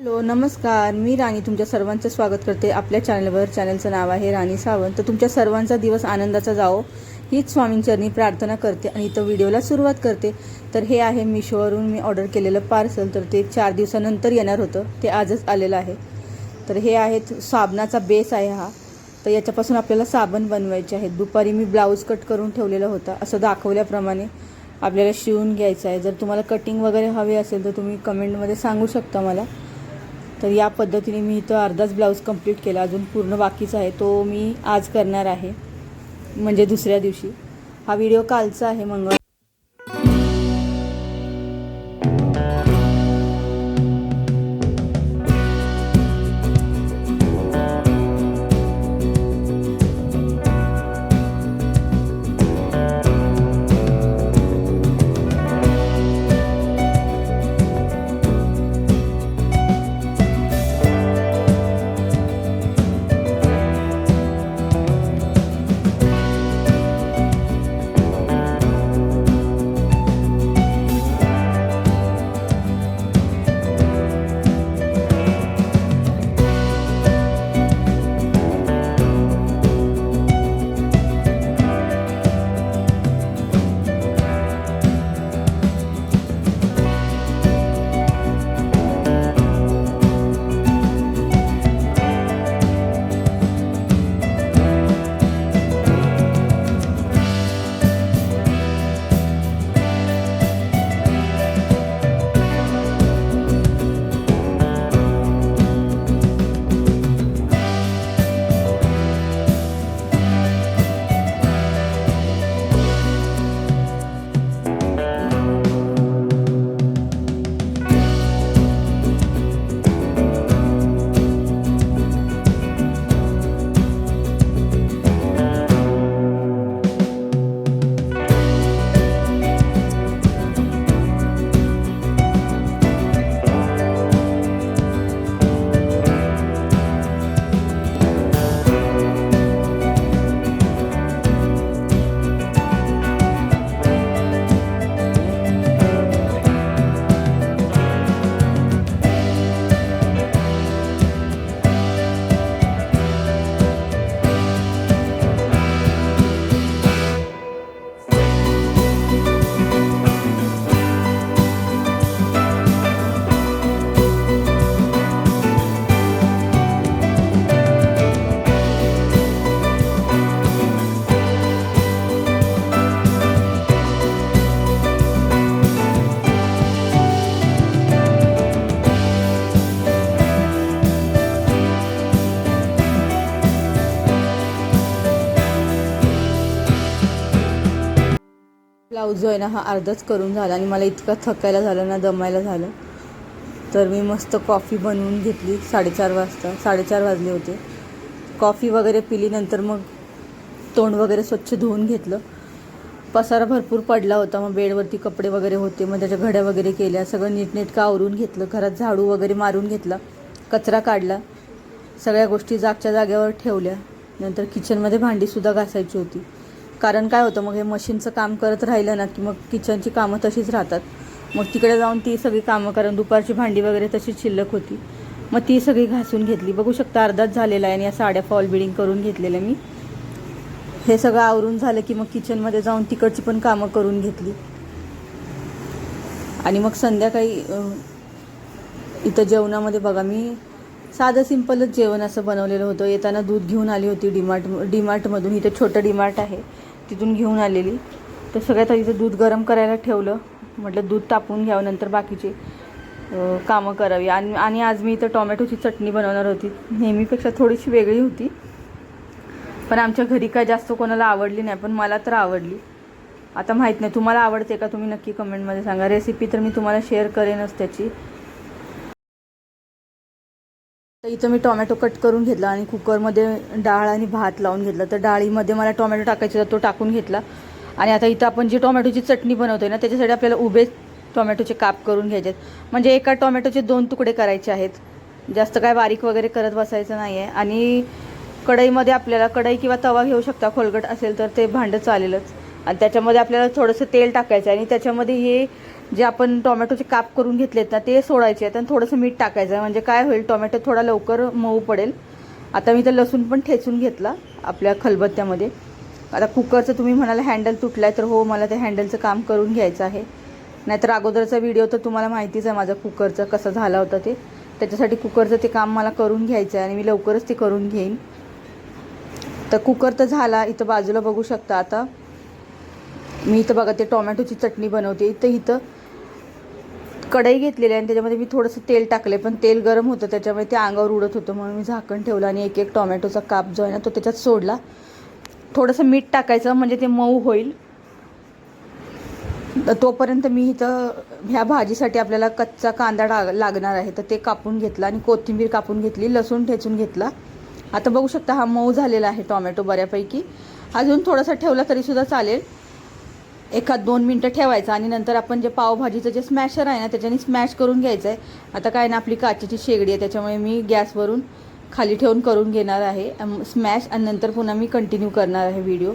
Hello नमस्कार. मी राणी तुमच्या सर्वांचं स्वागत करते. आपल्या चॅनलवर चॅनलचं नाव आहे राणी सावंत. तर तुमच्या सर्वांचा दिवस आनंदाचा जावो. हीच स्वामींचरणी प्रार्थना करते आणि इथं व्हिडिओला सुरुवात करते. तर हे आहे मिशोवरून मी ऑर्डर केलेलं पार्सल. तर ते चार दिवसानंतर येणार होतं. ते आजच आलेलं आहे. तर हे आहेत साबणाचा बेस आहे हा. तर याच्यापासून आपल्याला साबण बनवायचे आहेत. दुपारी मी ब्लाऊज कट करून ठेवलेला होता. असं दाखवल्याप्रमाणे आपल्याला शिवून घ्यायचं आहे. जर तुम्हाला कटिंग वगैरे हवे असेल तर तुम्ही कमेंटमध्ये सांगू शकता मला. तर या पद्धतीने मी इथं अर्धाच ब्लाऊज कंप्लीट केला. अजून पूर्ण बाकीचा आहे. तो मी आज करणार आहे. म्हणजे दुसऱ्या दिवशी. हा व्हिडिओ कालचा आहे मंगळ ब्लाऊज जो आहे ना हा अर्धाच करून झाला आणि मला इतका थकायला झालं ना दमायला झालं. तर मी मस्त कॉफी बनवून घेतली साडेचार वाजता. साडेचार वाजले होते. कॉफी वगैरे पिली नंतर मग तोंड वगैरे स्वच्छ धुवून घेतलं. पसारा भरपूर पडला होता मग बेडवरती कपडे वगैरे होते मग त्याच्या घड्या वगैरे केल्या सगळं नीटनेटकं आवरून घेतलं घरात झाडू वगैरे मारून घेतला कचरा काढला सगळ्या गोष्टी जागच्या जागेवर ठेवल्या. नंतर किचनमध्ये भांडीसुद्धा घासायची होती. कारण काय होतं मग हे मशीनचं काम करत राहिलं ना की मग किचनची कामं तशीच राहतात. मग तिकडे जाऊन ती सगळी कामं कारण दुपारची भांडी वगैरे तशीच शिल्लक होती. मग ती सगळी घासून घेतली. बघू शकता अर्धाच झालेला आहे आणि या साड्या फॉल बिडिंग करून घेतलेल्या मी. हे सगळं आवरून झालं की मग किचनमध्ये जाऊन तिकडची पण कामं करून घेतली. आणि मग संध्याकाळी इथं जेवणामध्ये बघा मी साधं सिंपलच जेवण असं बनवलेलं होतं. येताना दूध घेऊन आली होती डीमार्ट डीमार्टमधून. इथं छोटं डीमार्ट आहे. तिथून घेऊन आलेली. तर सगळ्यात आधी इथं दूध गरम करायला ठेवलं. म्हटलं दूध तापवून घ्यावं नंतर बाकीचे कामं करावी. आणि आणि आज मी इथं टोमॅटोची चटणी बनवणार होती. नेहमीपेक्षा थोडीशी वेगळी होती. पण आमच्या घरी काय जास्त कोणाला आवडली नाही पण मला तर आवडली. आता माहीत नाही तुम्हाला आवडते का? तुम्ही नक्की कमेंटमध्ये सांगा. रेसिपी तर मी तुम्हाला शेअर करेनच त्याची. इथं मी टोमॅटो कट करून घेतला आणि कुकरमध्ये डाळ आणि भात लावून घेतला. तर डाळीमध्ये मला टोमॅटो टाकायचा होता तो टाकून घेतला. आणि आता इथं आपण जी टोमॅटोची चटणी बनवतोय ना त्याच्यासाठी आपल्याला उभे टोमॅटोचे काप करून घ्यायचे आहेत. म्हणजे एका टोमॅटोचे दोन तुकडे करायचे आहेत. जास्त काय बारीक वगैरे करत बसायचं नाही आहे आणि कढईमध्ये आपल्याला कढई किंवा तवा घेऊ शकता खोलगट असेल तर ते भांडं चालेलच. आणि त्याच्यामध्ये आपल्याला थोडंसं तेल टाकायचं आहे. आणि त्याच्यामध्ये हे जे आपण टोमॅटोचे काप करून घेतलेत ना ते सोडायचे आहेत आणि थोडंसं मीठ टाकायचं आहे. म्हणजे काय होईल टोमॅटो थोडा लवकर मऊ पडेल. आता मी तर लसूण पण ठेचून घेतला आपल्या खलबत्त्यामध्ये. आता कुकरचं तुम्ही म्हणाला हँडल तुटलाय तर हो मला ते हँडलचं काम करून घ्यायचं आहे. नाहीतर अगोदरचा व्हिडिओ तर तुम्हाला माहितीच आहे माझा कुकरचा कसा झाला होता ते. त्याच्यासाठी कुकरचं ते काम मला करून घ्यायचं आहे आणि मी लवकरच ते करून घेईन. तर कुकर तर झाला इथं बाजूला बघू शकता आता. मी इथं बघा ते टोमॅटोची चटणी बनवते. इथं इथं कढई घेतलेली आहे आणि त्याच्यामध्ये मी थोडंसं तेल टाकले पण तेल गरम होतं त्याच्यामुळे ते अंगावर उडत होतं म्हणून मी झाकण ठेवलं आणि एक एक टोमॅटोचा काप जो आहे ना तो त्याच्यात सोडला. थोडंसं मीठ टाकायचं म्हणजे ते मऊ होईल. तर तोपर्यंत मी इथं ह्या भाजीसाठी आपल्याला कच्चा कांदा डा लागणार आहे तर ते कापून घेतला आणि कोथिंबीर कापून घेतली लसूण ठेचून घेतला. आता बघू शकता हा मऊ झालेला आहे टोमॅटो बऱ्यापैकी. अजून थोडासा ठेवला तरीसुद्धा चालेल. एखाद दोन मिनटं ठेवायचं आणि नंतर आपण जे पावभाजीचं जे स्मॅशर आहे ना त्याच्याने स्मॅश करून घ्यायचं आहे आता काय ना आपली काचेची शेगडी आहे त्याच्यामुळे मी गॅसवरून खाली ठेवून करून घेणार आहे. स्मॅश आणि नंतर पुन्हा मी कंटिन्यू करणार आहे व्हिडिओ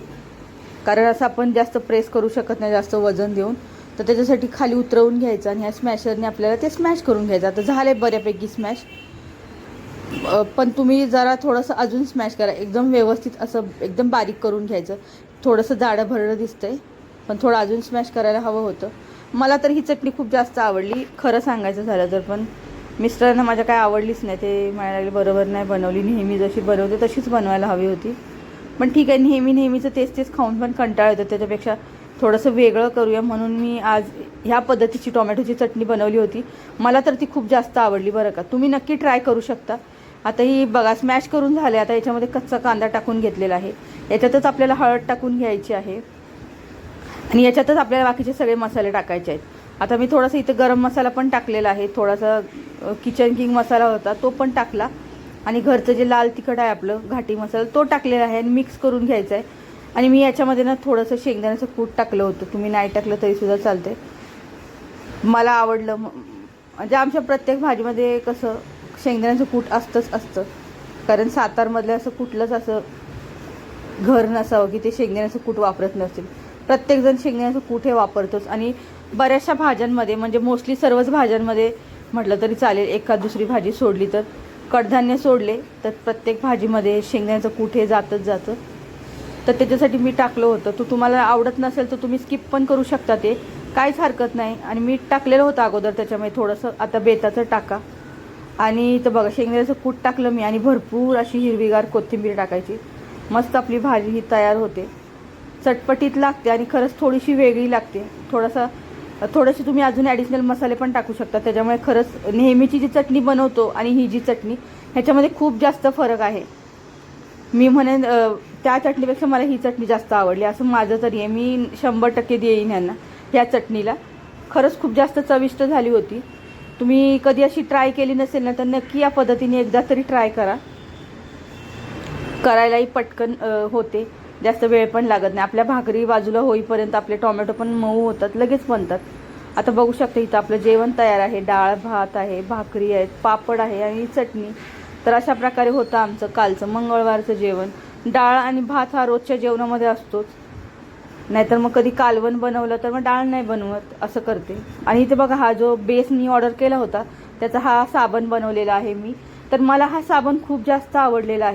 कारण असं आपण जास्त प्रेस करू शकत नाही जास्त वजन देऊन. तर त्याच्यासाठी खाली उतरवून घ्यायचं आणि ह्या स्मॅशरने आपल्याला ते स्मॅश करून घ्यायचं. आता झालं बऱ्यापैकी स्मॅश पण तुम्ही जरा थोडंसं अजून स्मॅश करा. एकदम व्यवस्थित असं एकदम बारीक करून घ्यायचं. थोडंसं जाडं भरडं दिसतंय. पण थोडं अजून स्मॅश करायला हवं होतं. मला तर ही चटणी खूप जास्त आवडली. खरं सांगायचं झालं तर पण मिस्टरांना माझ्या काय आवडलीच नाही. ते म्हणायला लागले बरोबर नाही बनवली नेहमी जशी बनवते तशीच बनवायला हवी होती. पण ठीक आहे नेहमी नेहमीचं तेच तेच खाऊन पण कंटाळ येतो. त्याच्यापेक्षा थोडंसं वेगळं करूया. म्हणून मी आज ह्या पद्धतीची टोमॅटोची चटणी बनवली होती. मला तर ती खूप जास्त आवडली बरं का. तुम्ही नक्की ट्राय करू शकता. आता ही बघा स्मॅश करून झाले आता याच्यामध्ये कच्चा कांदा टाकून घेतलेला आहे. याच्यातच आपल्याला हळद टाकून घ्यायची आहे. आणि याच्यातच आपल्याला बाकीचे सगळे मसाले टाकायचे आहेत. आता मी थोडासा इथं गरम मसाला पण टाकलेला आहे. थोडासा किचन किंग मसाला होता तो पण टाकला. आणि घरचं जे लाल तिखट आहे आपलं घाटी मसाला तो टाकलेला आहे आणि मिक्स करून घ्यायचा आहे. आणि मी याच्यामध्ये ना थोडंसं शेंगदाण्याचं कूट टाकलं होतं. तुम्ही नाही टाकलं तरीसुद्धा चालते मला आवडलं म्हणजे आमच्या प्रत्येक भाजीमध्ये कसं शेंगदाण्याचं कूट असतंच असतं. कारण सातारमधलं असं कुठलंच असं घर नसावं की ते शेंगदाण्याचं कूट वापरत नसेल प्रत्येकजण शेंगदाण्याचं कूट हे वापरतोच. आणि बऱ्याचशा भाज्यांमध्ये म्हणजे मोस्टली सर्वच भाज्यांमध्ये म्हटलं तरी चालेल एखाद दुसरी भाजी सोडली तर. कडधान्य सोडले तर प्रत्येक भाजीमध्ये शेंगदाण्याचं कूट हे जातच जातं. तर त्याच्यासाठी मी टाकलं होतं. तो तुम्हाला आवडत नसेल तर तुम्ही स्किप पण करू शकता ते. काहीच हरकत नाही. आणि मीठ टाकलेलं होतं अगोदर त्याच्यामध्ये थोडंसं. आता बेताचं टाका. आणि तर बघा शेंगदाण्याचं कूट टाकलं मी. आणि भरपूर अशी हिरवीगार कोथिंबीर टाकायची. मस्त आपली भाजी ही तयार होते. चटपटीत लागते आणि खरंच थोडीशी वेगळी लागते. थोडासा थोडेसे तुम्ही अजून ॲडिशनल मसाले पण टाकू शकता. त्याच्यामुळे खरंच नेहमीची जी चटणी बनवतो आणि ही जी चटणी ह्याच्यामध्ये खूप जास्त फरक आहे. मी म्हणेन त्या चटणीपेक्षा मला ही चटणी जास्त आवडली. असं माझं तरी आहे. मी शंभर टक्के देईन यांना ह्या चटणीला. खरंच खूप जास्त चविष्ट झाली होती. तुम्ही कधी अशी ट्राय केली नसेल ना तर नक्की या पद्धतीने एकदा तरी ट्राय करा. करायलाही पटकन होते. जास्त वेळ पण लागत नाही. आपल्या भाकरी बाजूला होईपर्यंत आपले टोमॅटो पण मऊ होतात लगेच बनतात. आता बघू शकता इथं आपलं जेवण तयार आहे. डाळ भात आहे भाकरी आहेत पापड आहे आणि चटणी. तर अशा प्रकारे होतं आमचं कालचं मंगळवारचं जेवण. डाळ आणि भात हा रोजच्या जेवणामध्ये असतोच. नाहीतर मग कधी कालवण बनवलं तर मग डाळ नाही बनवत असं करते. आणि इथे बघा हा जो बेस मी ऑर्डर केला होता त्याचा हा साबण बनवलेला आहे मी. तर मला हा साबण खूप जास्त आवडलेला आहे.